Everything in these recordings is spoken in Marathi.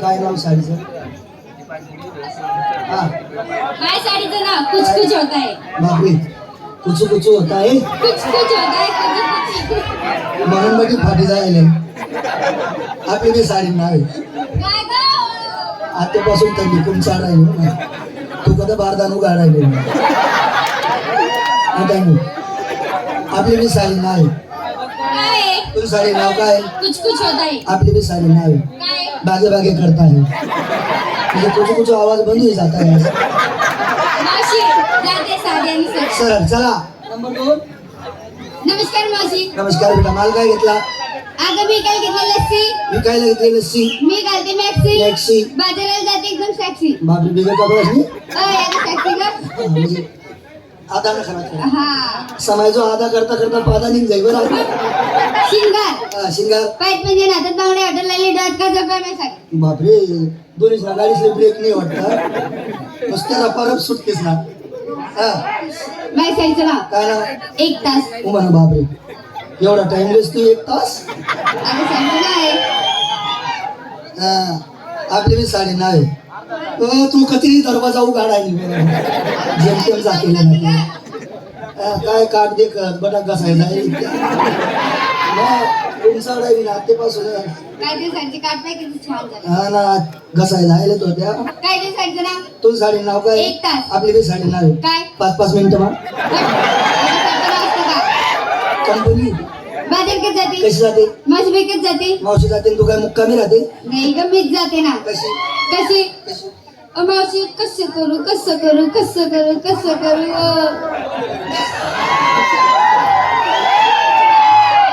काय नाव साडीचं? हा. माझ्या साडीचं नाव? कुछ कुछ होता है बापरे. कुचू कुचू होता आहे? कुछ कुछ होता है कुछ कुछ म्हणून बाकी फाटी जायले आपली बी साडी नाव आहे. काय गं? आतापासून खूप चाड आहे. हो. तू कधी बारदानू गाडायले काय नाही. आपली बी साडी काय? तुझी साडी नाव काय? कुछ कुछ होता है आपली बी साडी नाव. काय? बागे बागे करता है म्हणजे कुछ कुछ आवाज बंद होई जाता है मावशी जाते साडी आणि सरळ चला. नंबर दोन. नमस्कार मावशी. नमस्कार बेटा. माल काय घेतला? अगं मी काय घेतली लस्सी? विकायला घेतली लस्सी? मी घालते मॅक्सी. टॅक्सी बाजाराला जाते एकदम सॅक्सी बापरे बिगर कपडा असली अय अगं सॅक्सी ग म्हणजे आधा ना खरा हा. समायचो आधा करता करता पादा निघ जाई बरं. शिंगार हा, शिंगार पाईप म्हणजे नातात बांगड्या हॉटेल लागली डॉट का झोपा मी साडी बापरे दोन्ही गाडीसले ब्रेक नाही वाटत. नुसत्या परत सुटतेस ना. हा. साडीचं नाव. काय नाव? एक तास. हो म्हणा बापरे. एवढा टाइमलेस तू एक तास? साडीचं नाव आहे. हा, आपली बी साडी नाव आहे. अ, तू कधी दरवाजा जेमतेम हा, काय काट दे कर बटा ना काट किती छान झाले. हा ना घसायला आले तो त्या नाव? तुझं साडी नाव काय? एक तास. आपली बी साडी नाव आहे. काय? पाच पाच मिनिटं मग कंपनी बाजार कधी जाते? कशी जाते? माझी बेकत जाते? मावशी जाते तू काय मुक्कामी राहते? नाही ग मीच जाते ना. कशी? कशी? कशी? अ, मावशी कसं करू कसं करू कसं करू कसं करू.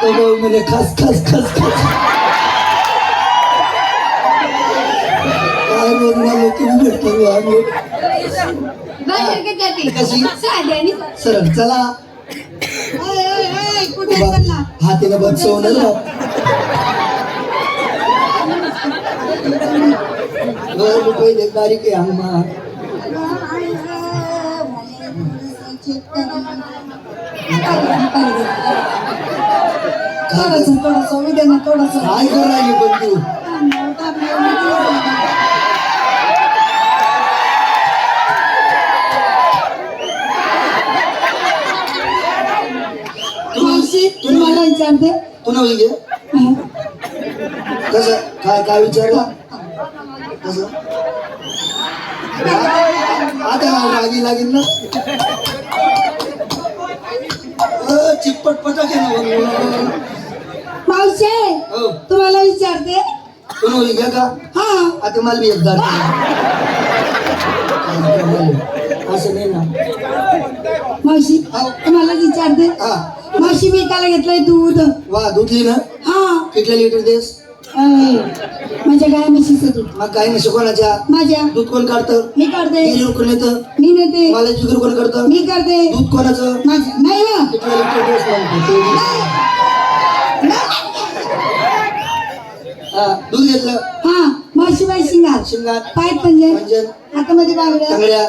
तो भाऊ म्हणे खस खस खस खस. काय बोलणार लोक भेटतो आम्ही. जाते? कशी? साधी आणि सरळ चला. ओय, कुठे बा- चालला हातीला बसवून पहिले बारीक आहे आम्हा. थोडंसं थोडंसं उद्या थोडंसं. काय करायली पण तू मावशी विचारते तू नव्हे घे कसं? काय काय विचारला? कसं? आता रागी लागेल ना? चिप्पट पटक आहे ना मावशी हो. तुम्हाला विचारते. तू नव्हे घ्या का? हा. आता मला बी एकदा असं नाही ना. मावशी. तुम्हाला विचारते. हा. मावशी मी काला घेतलंय दूध. वा धुतली ना? हा. कितल्या लिटर देस? अय, माझ्या गाय म्हशीचं दूध. मग काय नाही कोणाच्या? माझ्या. दूध कोण काढतं? मी गिरीवर कोण येतं मी नेते. मला फिकर कोण करतं? मी करते. दूध कोणाचं? माझ्या नाही हो. कितल्या लिटर देस ते. हा दूध घेतलं. हा मावशीबाई शिंगार. शिंगात पाय पंजन पंजन हातामध्ये बांगड्या. तांगड्या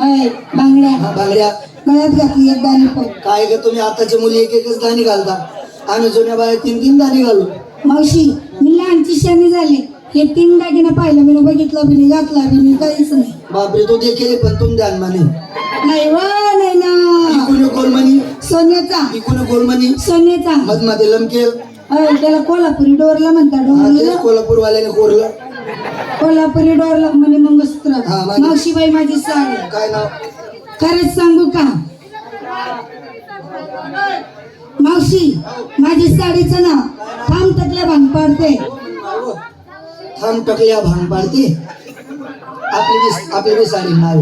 अय, बांगड्या. हा, बांगड्या. गळ्यात घातली एक दाणी पण. काय ग तुम्ही आताच्या मुली एक एकच दाणी घालता? आम्ही जुन्या बाया तीन तीन दाणी घालू. मावशी मी लहानची शनी झाली. हे तीन दागिना पाहिलं मी बघितलं बी नाही घातला बी नाही काहीच नाही. बापरे तो देखील पण तुम ध्यान माने नाही वा नाही ना. इकुने गोलमणी सोन्याचा. इकुने गोलमणी सोन्याचा. मधमध्ये लमकेल. अय, त्याला कोल्हापुरी डोरला म्हणता डोरला कोल्हापूर वाल्याने कोरलं. कोल्हापुरी डोरला म्हणे मंगळसूत्र हा, माझी- मावशीबाई माझी साडी. काय नाव? खरंच सांगू का? मावशी माझी साडीचं नाव थांब तकल्या भांग पाडते. थांब टकल्या भांग पाडते? आपली आपली साडी नाव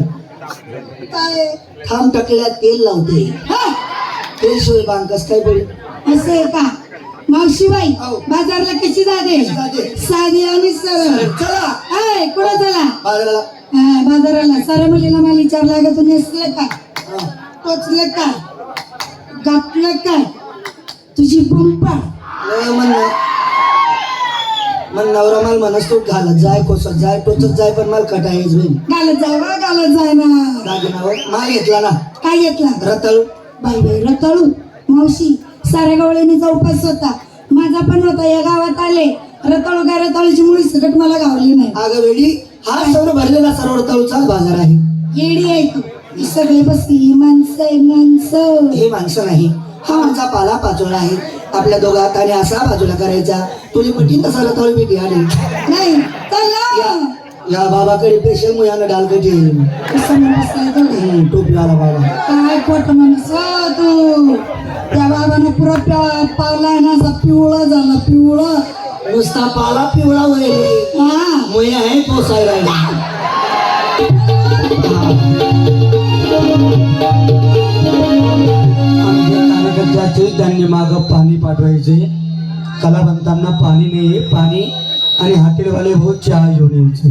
काय? थांब टकल्या तेल लावते. हा, तेल शिवाय भांग कस काय पडेल? असं आहे का? मावशीबाई हो. बाजारला कशी जाते? साधी आणि सरळ. चला. कुठं चला? बाजाराला. बाजाराला. साऱ्या मुलीला मला विचारला का तू नेसलं काय हा. टोचलं काय घातलं काय तुझी पंपा. मन नवरा माल म्हणस तू घालत जाय कोसत जाय टोचत जाय पण मला कटायच होईल घालत जाय वा घालत जाय ना. दागिनावर माल घेतला ना. काय घेतला? रताळू. बाई बाई रताळू. मावशी साऱ्या गवळीने उपास होता. माझा पण होता या गावात आले. रताळू काय रताळीची मुळी सकट मला गावली नाही. अगं वेळी हा सर्व भरलेला सर्व तळूचाच बाजार आहे. येडी आहे तू. ही सगळे बसली माणसं आहे माणसं. हे माणसं नाही. हा आमचा पाला पाचोळा आहे. आपल्या दोघा हाताने असा बाजूला करायचा. तुझी पटीन तसा रताळू भेटी आली. नाही चला. या या बाबाकडे पेशल मुयानं डालकटी कसं म्हणूस आहे तो? टोपीवाला बाबा. काय खोट म्हणूस हो तू? त्या बाबानं पुरा पावला ना असा पिवळा झाला पिवळा. नुसता पाला पिवळा वगैरे हा. मुया आहे पोसाय राहिला आमच्या त्यांनी मागं पाणी पाठवायचे. कलावंतांना पाणी नाही पाणी आणि हॉटेलवाले भाऊ चहा घेऊन यायचे.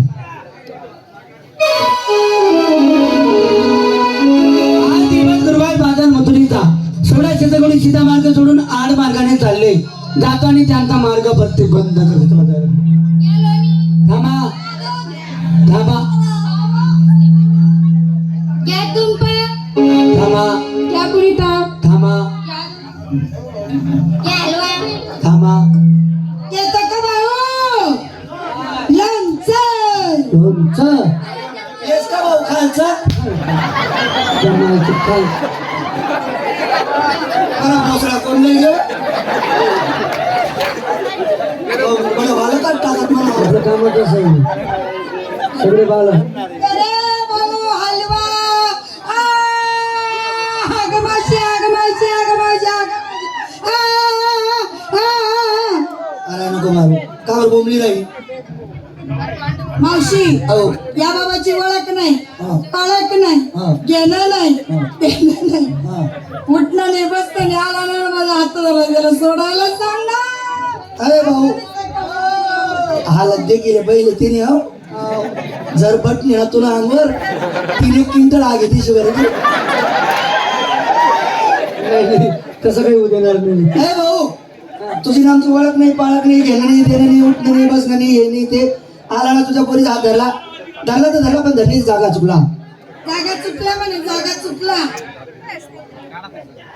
आज दिवस गुरुवार बाजार मथुरीचा सोळा शेतकरी सीधा मार्ग सोडून आड मार्गाने चालले. जातो आणि त्यांचा मार्ग प्रत्येक बंद करत. थांबा. थांबा. क्या तुम पे थांबा. थांबा. हलवा थांबा. येतं का भाऊ? लोणचं. तुमचं येस का भाऊ खालचा? कोण नाही गे मला वाला का टाकत मला आपलं कामच असं आहे सगळे बाल अरे भाऊ हलवा आ, आगमाशी आगमाशी आगमाशी आगमाशी आ, आ, आ. अरे नको मारू. कावर बोंबली नाही. मावशी हो. या बाबाची ओळख नाही. पाळख नाही. घेणं नाही. देणं नाही. उठणं नाही बसणं नाही. आला नाही माझा हात धरला गेला सोडायला सांग ना. अरे भाऊ हा लद्दे गेले पहिले तिने हो. जर बट नेला तुला अंगवर तिने क्विंटल आगे ती. शिवाय नाही, तसं काही होऊ देणार नाही. अरे भाऊ तुझी नामची ओळख नाही पाळख नाही घेणं नाही देणं नाही उठणं नाही बसणं नाही हे नाही ते. आला ना तुझ्या पोरीचा हात धरला. धरला तर धरला पण धरलीच जागा चुकला. जागा चुकला म्हणे जागा चुकला.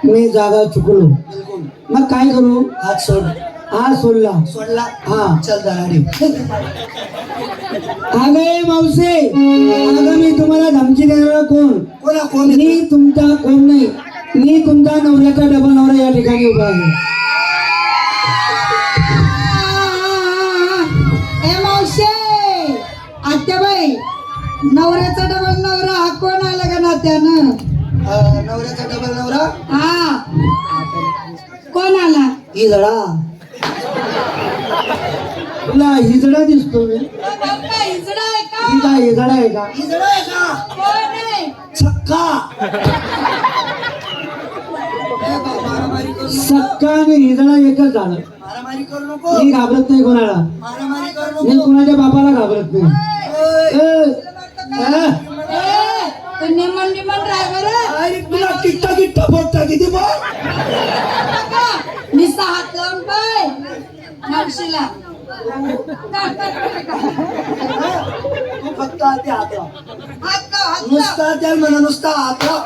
मी जागा चुकलो. मग काय करू? हात सोड. हा सोडला. सोडला. हा. चल दराडी अगे मावसे अगं मी तुम्हाला धमकी देणार कोण? कोणा कोण? मी? तुमचा कोण नाही. मी तुमचा नवऱ्याचा डबल नवरा या ठिकाणी उभा आहे. आत्याबाई नवऱ्याचा डबल नवरा हा कोण आला का नात्यानं? नवऱ्याचा डबल नवरा? हा. कोण आला? ही जडा तुला हिजडा दिसतो मी बाप्पा, हिजडा आहे का? ही काय हिजडा आहे का? जडा आहे का? कोण आहे? छक्का. ए भाऊ, मारामारी करू नको. सक्का आणि हिजडा एकच झालं. मारामारी करू नको. मी घाबरत नाही कोणाला. मारामारी करू मी कोणाच्या बापाला घाबरत नाही. तुला किट्टा किट्टा फोडता किती बघ निसा हात तू फक्त आधी हात लाव. हात लाव, हात लाव. नुसता त्या म्हणा नुसता हात लाव.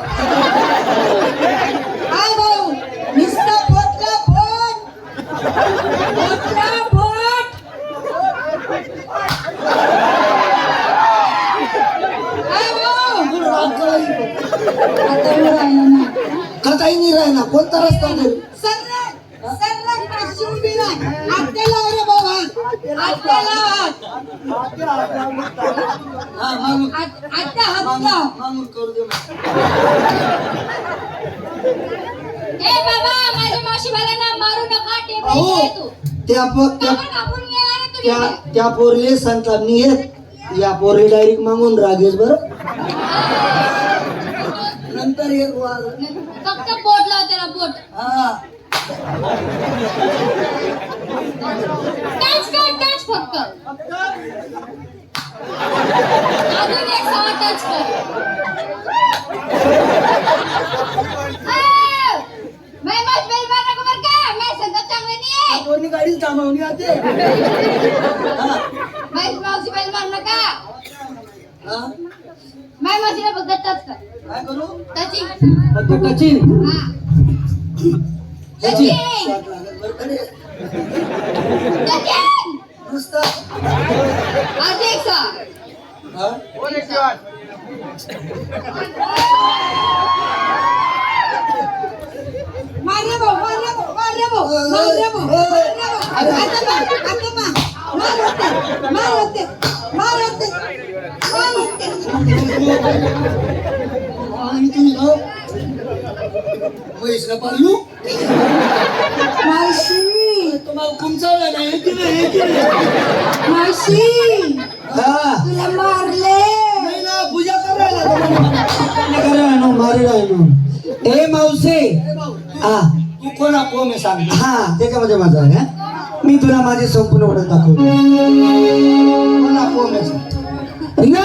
काय भाऊ नुसता बोटला बोट बोटला बोट काय भाऊ तू राग करायची. आता मी राहिलो ना का काही नाही राहिना कोणता रस्ता नाही सर्राट सर्राट पाचशे उभी नाही आत्याला रे भाऊ हात आत्याला हात हा, मागून आत- आत्या हात करू दे ए बाबा माझ्या मारू नका अहो तू त्या प- त्या आपण गेला ना त्या त्या पोरले संतांनी येत या पोरी डायरेक्ट मागून रागेश बर नंतर एक वार फक्त बोट लाव त्याला बोट हा फक्त अजून एक सहा टच कर ए, मैं मत बेल मारना को का मैं संगत चांगले नाही आहे कोणी गाडी थांबवली आते. मैं मावशी बेल मार नका हा. मैं मावशीला फक्त टच कर काय करू टचिंग फक्त टचिंग हा टचिंग लागत बरं का रे? टचिंग हा? मारे भाऊ मारे भाऊ मारे भाऊ मारे भाऊ मारे भाऊ आत्याबा आत्याबा मार होते मार होते मार होते मार होते आणि तुम्ही ना म्हैस का मावशी तुम्हाला कुमचावलं नाही. हा तुला मारले. नाही ना पूजा करायला तुम्हाला. काय राहणो मारे राहणो ए मावसे हा. तू कोणा कोण आहे सांग हा ते काय म्हणजे माझं आहे हा? मी तुला माझी संपूर्ण ओळख दाखवतो. कोणा कोण आहे सांग ना